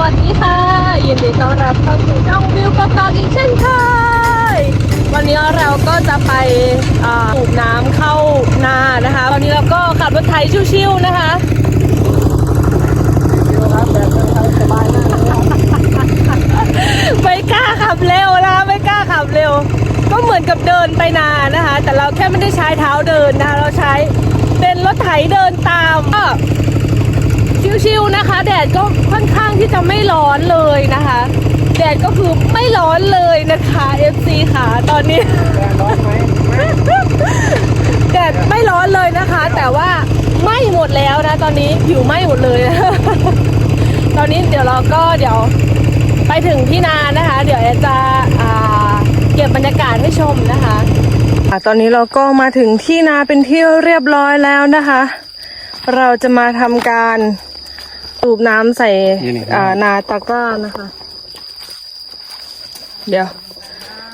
วัสดีค่ะ ยินดีต้อนรับเข้าสู่ช่องวิวกอกๆอีกเช่นเคยวันนี้เราก็จะไปอ่าสูบน้ำเข้านานะคะ วันนี้เราก็ขับรถไถชิวๆนะคะไม่กล้าขับเร็วนะคะไม่กล้าขับเร็ว ก็เหมือนกับเดินไปนานะคะ แต่เราแค่ไม่ได้ใช้เท้าเดินนะคะ เราใช้เป็นรถไถเดินตามก็ ชิวๆนะคะ แดดก็ค่อนข้างที่จะไม่ร้อนเลยนะคะ แดดก็คือไม่ร้อนเลยนะคะ FC ค่ะตอนนี้แดดไม่ร้อนเลยนะคะ แต่ว่าไหม้หมดแล้วนะ ตอนนี้ผิวไหม้หมดเลย ตอนนี้เดี๋ยวเราก็เดี๋ยวไปถึงที่นานะคะ เดี๋ยวแอนจะอ่าเก็บบรรยากาศให้ชมนะคะ อะตอนนี้เราก็มาถึงที่นาเป็นที่เรียบร้อยแล้วนะคะ เราจะมาทำการ สูบน้ำใส่นี่นี่อ่านาตะกร้านะคะ เดี๋ยว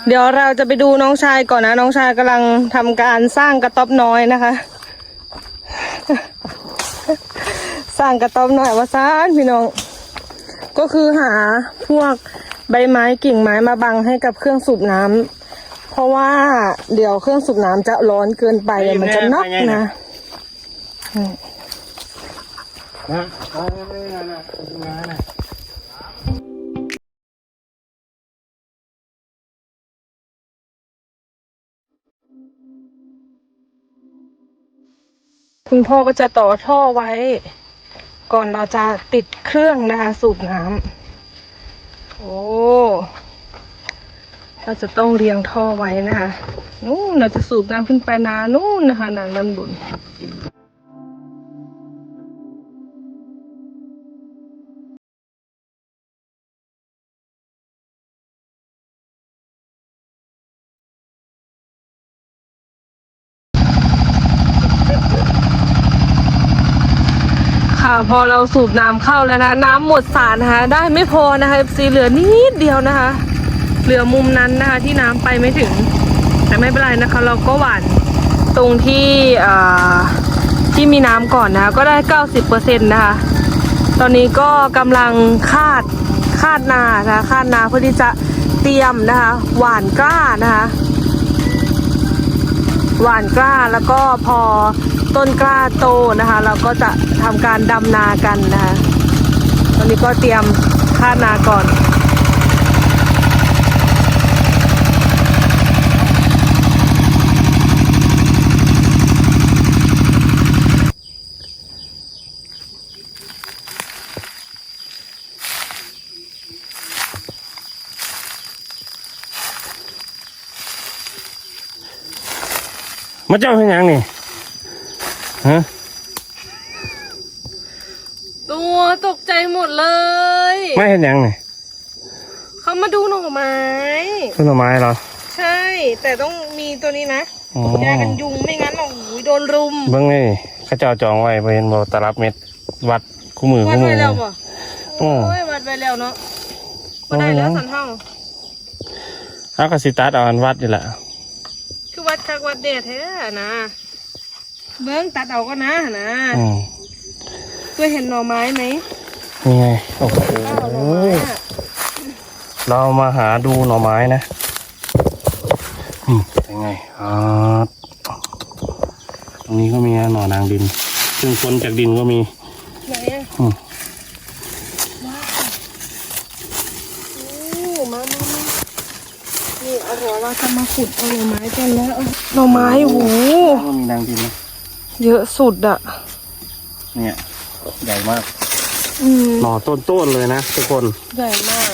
เดี๋ยวเราจะไปดูน้องชายก่อนนะ น้องชายกำลังทำการสร้างกระต๊อบน้อยนะคะ สร้างกระต๊อบน้อยว่าซ่านพี่น้อง ก็คือหาพวกใบไม้กิ่งไม้มาบังให้กับเครื่องสูบน้ำเพราะว่าเดี๋ยวเครื่องสูบน้ำจะร้อนเกินไปเดี๋ยวมันจะน็อกนะ นะนะนะนะนะคุณพ่อก็จะต่อท่อไว้ ก่อนเราจะติดเครื่องนะคะสูบน้ำโอ้เราจะต้องเรียงท่อไว้นะคะนู่นเราจะสูบน้ำขึ้นไปนานู่นนะคะนางด้านบน ค่ะ พอเราสูบน้ำเข้าแล้วนะ น้ำหมดสารนะคะ ได้ไม่พอนะคะสีเหลือนิดเดียวนะคะ เหลือมุมนั้นนะคะ ที่น้ำไปไม่ถึง แต่ไม่เป็นไรนะคะ เราก็หวานตรงที่ที่มีน้ำก่อนนะคะก็ได้ 90%นะคะ ตอนนี้ก็กำลังคาดคาดนานะคะคาดนาเพื่อที่จะเตรียมนะคะ หวานกล้านะคะ หวานกล้าแล้วก็พอ ต้นกล้าโตนะคะ เราก็จะทำการดำนากันนะคะ ตอนนี้ก็เตรียมคาดนาก่อนมาเจ้าเป็นยังนี่ ฮะตัวตกใจหมดเลย ไม่เห็นหยังนี่เขามาดูหน่อไม้ต้นไม้เหรอ ใช่ แต่ต้องมีตัวนี้นะอ๋อ ยากันยุงไม่งั้นโอ้โหโดนรุมเบิ้งนี่เข้าเจ้าจองไว้บ่เห็นบ่ตลับเม็ดวัดคู่มือวัดคู่มืไว้อ แล้วป่ะโอ้โอ้ยวัดไว้แล้วเนาะก็ได้แล้วสันเท่าเอากระสิตัดเอาอันวัดนี่แหละคือวัดคักวัดเดชแท้นะ เบิ้งตัดเอาก็นะนะอืมเคยเห็นหน่อไม้ไหมนี่ไงโอ้โหข้าวหน่อไม้อะเรามาหาดูหน่อไม้นะอืมเป็นไงอ่าตรงนี้ก็มีนะหน่อนางดิน ซึ่งคนจากดินก็มี ไหนอะอืมโอ้มามามานี่เอาหัวเราจะมาขุดเอาหน่อไม้กันแล้วเอาหน่อไม้โอ้โหก็มีนางดินนะ เยอะสุดอะเนี่ย ใหญ่มาก อืมหน่อต้นๆเลยนะทุกคน ใหญ่มาก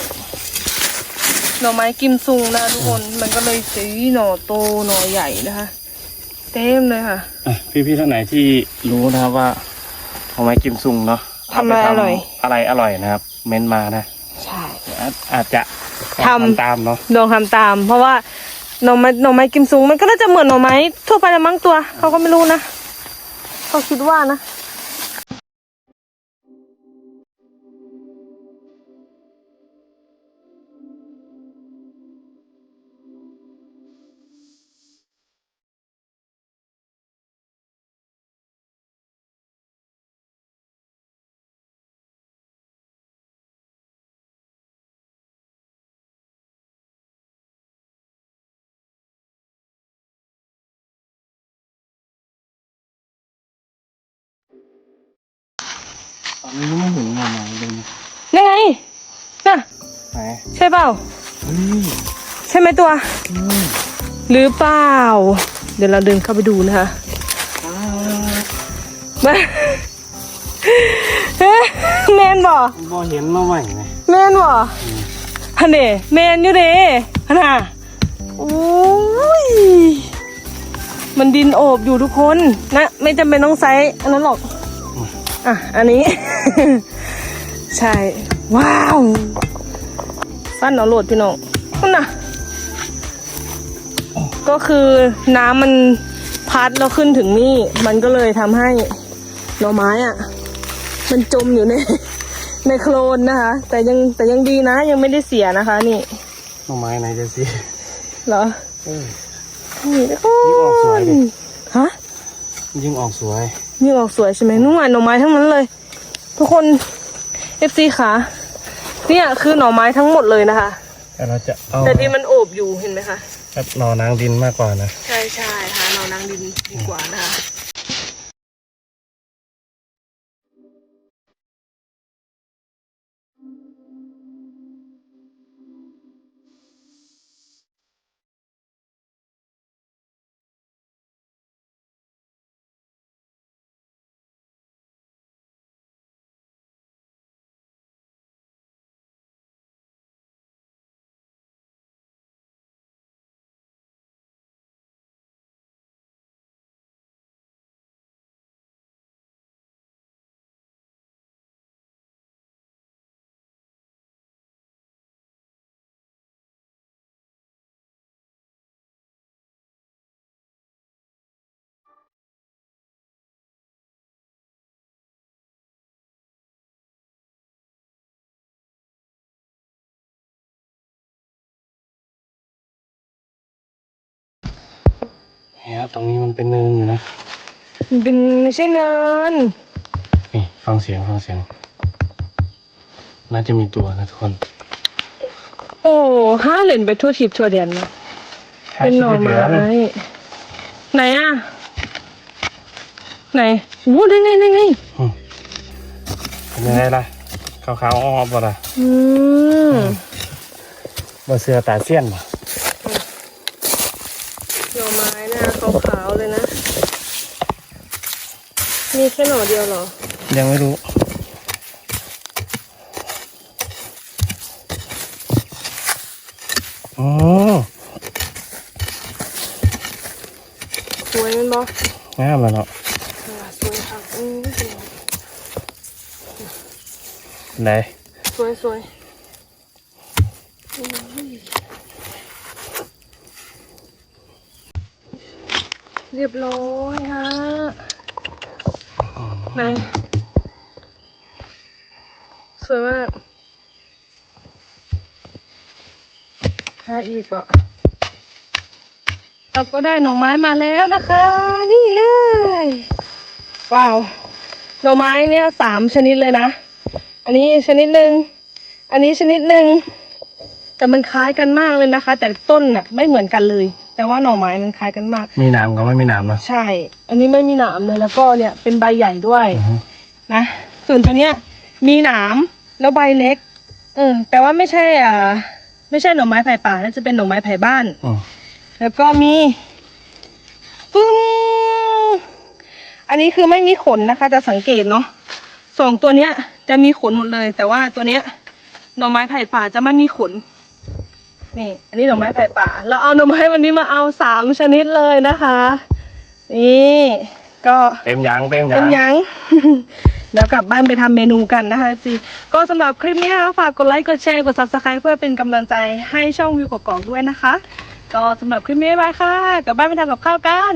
หน่อไม้กิมซุงนะทุกคนมันก็เลยสีหน่อโตหน่อใหญ่นะคะ เต็มเลยค่ะ อะพี่ๆท่านไหนที่รู้นะครับว่าเอาไม้กิมซุงเนาะทำอะไรอร่อย อะไรอร่อยนะครับ เม้นมานะใช่ อาจอาจจะทำ ตามเนาะลองทำตาม เพราะว่าหน่อไม้หน่อไม้กิมซุงมันก็น่าจะเหมือนหน่อไม้ทั่วไปละมั้งตัวเขาก็ไม่รู้นะ เขาคิดว่านะ ตอนนี้ไม่เห็นหน่อไม้เลยนะนี่ไงน่ะไหนใช่เปล่าเฮ้ยใช่ไหมตัวอืมหรือเปล่า เดี๋ยวเราเดินเข้าไปดูนะคะอ้าวมาเอ๊ะแมนบ่บ่เห็นมาใหม่ไงแมนบ่ฮันเดแมนอยู่เด้ฮันน่ะโอ้ยมันดินโอบอยู่ทุกคนนะ ไม่จำเป็นต้องใช้อันนั้นหรอก อะ อันนี้ ใช่ ว้าว ฟันเอาโหลดพี่น้องนั่นน่ะ ก็คือน้ำมันพัดแล้วขึ้นถึงนี่ มันก็เลยทำให้หน่อไม้อะ มันจมอยู่ในในโคลนนะคะ แต่ยังแต่ยังดีนะยังไม่ได้เสียนะคะ นี่หน่อไม้ไหนจะสิเหรอเออนี่ทุกคนี่ออกสวยดินฮะ ยิ่งออกสวยนี่ออกสวยใช่ไหมนุ่มหน่อไม้ทั้งนั้นเลย ทุกคนเอฟซีค่ะเนี่ยคือหน่อไม้ทั้งหมดเลยนะคะ แต่เราจะเอาแต่ดินมันโอบอยู่เห็นไหมคะแบบหน่อนางดินมากกว่านะ ใช่ใช่ค่ะหน่อนางดินดีกว่านะคะ เนี่ยตรงนี้มันเป็นเนินอยู่นะ มันเป็นไม่ใช่เนิน นี่ฟังเสียงฟังเสียง น่าจะมีตัวนะทุกคนโอ้ห้าเหรียญไปทั่วทิพย์ทั่วเดียนนะเป็นหน่อไม้ไหนอะ ไหนโอ้ได้ไงได้ไงอืมเป็นยังไงล่ะขาวๆอ้อมๆบ่ล่ะอืมบ่เสือตาเสี้ยนบ่หน่อไม้นะ ขาวๆเลยนะ มีแค่หน่อเดียวเหรอ ยังไม่รู้อ๋อสวยมันบองามแล้วเนาะสวยค่ะอืมไหน สวยสวย เรียบร้อยฮะไหนสวยมากหาอีกอะเราก็ได้หน่อไม้มาแล้วนะคะ นี่เลยว้าวหน่อไม้เนี่ยสามชนิดเลยนะ อันนี้ชนิดหนึ่งอันนี้ชนิดหนึ่งแต่มันคล้ายกันมากเลยนะคะ แต่ต้นน่ะไม่เหมือนกันเลย แต่ว่าหน่อไม้มันคล้ายกันมาก มีหน้ำก็ไม่มีหน้ำเนาะใช่ อันนี้ไม่มีหนามเลยแล้วก็เนี่ยเป็นใบใหญ่ด้วยอือฮึนะ ส่วนตัวเนี้ยมีหนามแล้วใบเล็ก เออแต่ว่าไม่ใช่อ่าไม่ใช่หน่อไม้ไผ่ป่าน่าจะเป็นหน่อไม้ไผ่บ้าน อืมแล้วก็มีปึ้งอันนี้คือไม่มีขนนะคะ จะสังเกตเนาะสองตัวเนี้ย จะมีขนหมดเลย แต่ว่าตัวเนี้ยหน่อไม้ไผ่ป่าจะไม่มีขน นี่ อันนี้หน่อไม้ไผ่ป่า เราเอาหน่อไม้วันนี้มาเอาสามชนิดเลยนะคะ นี่ก็เต็มยังเต็มยัเป็นงยังเดี๋ยวกลับบ้านไปทำเมนูกันนะคะจีก็สำหรับคลิปนี้นะคะฝากกดไลค์กดแชร์กด subscribe เพื่อเป็นกำลังใจให้ช่องวิวกอกๆด้วยนะคะ ก็สำหรับคลิปนี้บ๊ายบายค่ะกลับบ้านไปทำกับข้าวกัน